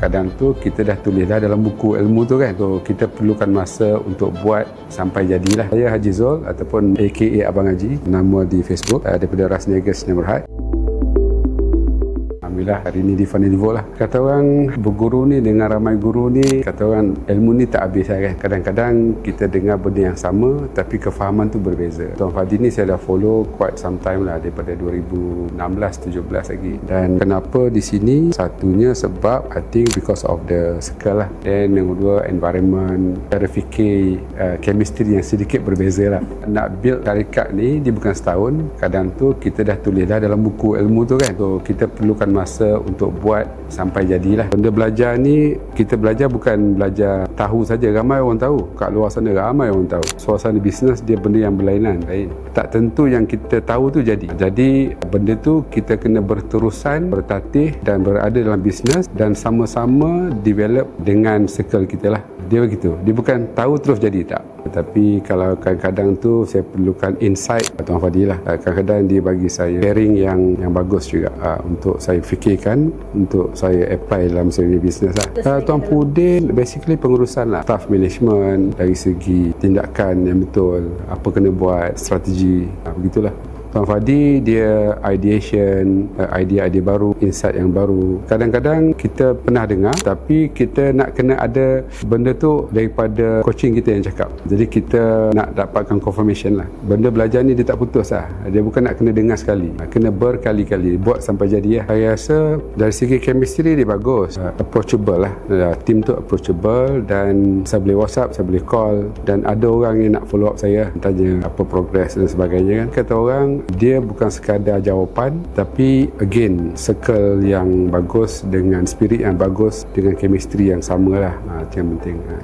kadang tu kita dah tulis dah dalam buku ilmu tu kan. So kita perlukan masa untuk buat sampai jadilah. Saya Haji Zul ataupun AKA Abang Haji. Nama di Facebook uh, daripada Ras Niaga Sdn Bhd Alhamdulillah hari ni di Evolve lah. Kata orang berguru ni dengan ramai guru ni, kata orang ilmu ni tak habis kan. Kadang-kadang kita dengar benda yang sama tapi kefahaman tu berbeza. Tuan Fadi ni saya dah follow quite some time lah daripada 2016-17 lagi. Dan kenapa di sini? Satunya sebab I think because of the circle lah. Dan yang kedua environment, cara fikir, uh, chemistry yang sedikit berbeza lah. Nak build tarikat ni dia bukan setahun. Kadang tu kita dah tulis dah dalam buku ilmu tu kan. So kita perlukan masa untuk buat sampai jadilah. Benda belajar ni kita belajar bukan belajar tahu saja. Ramai orang tahu. Kat luar sana ramai orang tahu. Suasana bisnes dia benda yang berlainan. Lain. Tak tentu yang kita tahu tu jadi. Jadi benda tu kita kena berterusan, bertatih dan berada dalam bisnes dan sama-sama develop dengan circle kita lah. Dia begitu. Dia bukan tahu terus jadi tak. Tetapi kalau kadang-kadang tu saya perlukan insight Tuan Fadil lah. Kadang-kadang dia bagi saya sharing yang yang bagus juga uh, untuk saya fikirkan untuk saya apply dalam saya punya bisnes lah. Uh, Tuan Pudin basically pengurusan lah. Staff management dari segi tindakan yang betul. Apa kena buat, strategi. Uh, begitulah. Tuan Fadi dia ideation, uh, idea-idea baru, insight yang baru. Kadang-kadang kita pernah dengar tapi kita nak kena ada benda tu daripada coaching kita yang cakap. Jadi kita nak dapatkan confirmation lah. Benda belajar ni dia tak putus lah. Dia bukan nak kena dengar sekali. Kena berkali-kali. Buat sampai jadi lah. Saya rasa dari segi chemistry dia bagus. Uh, approachable lah. Uh, team tu approachable dan saya boleh whatsapp, saya boleh call dan ada orang yang nak follow up saya tanya apa progress dan sebagainya kan. Kata orang dia bukan sekadar jawapan tapi again circle yang bagus dengan spirit yang bagus dengan chemistry yang sama lah ha, itu yang penting ha.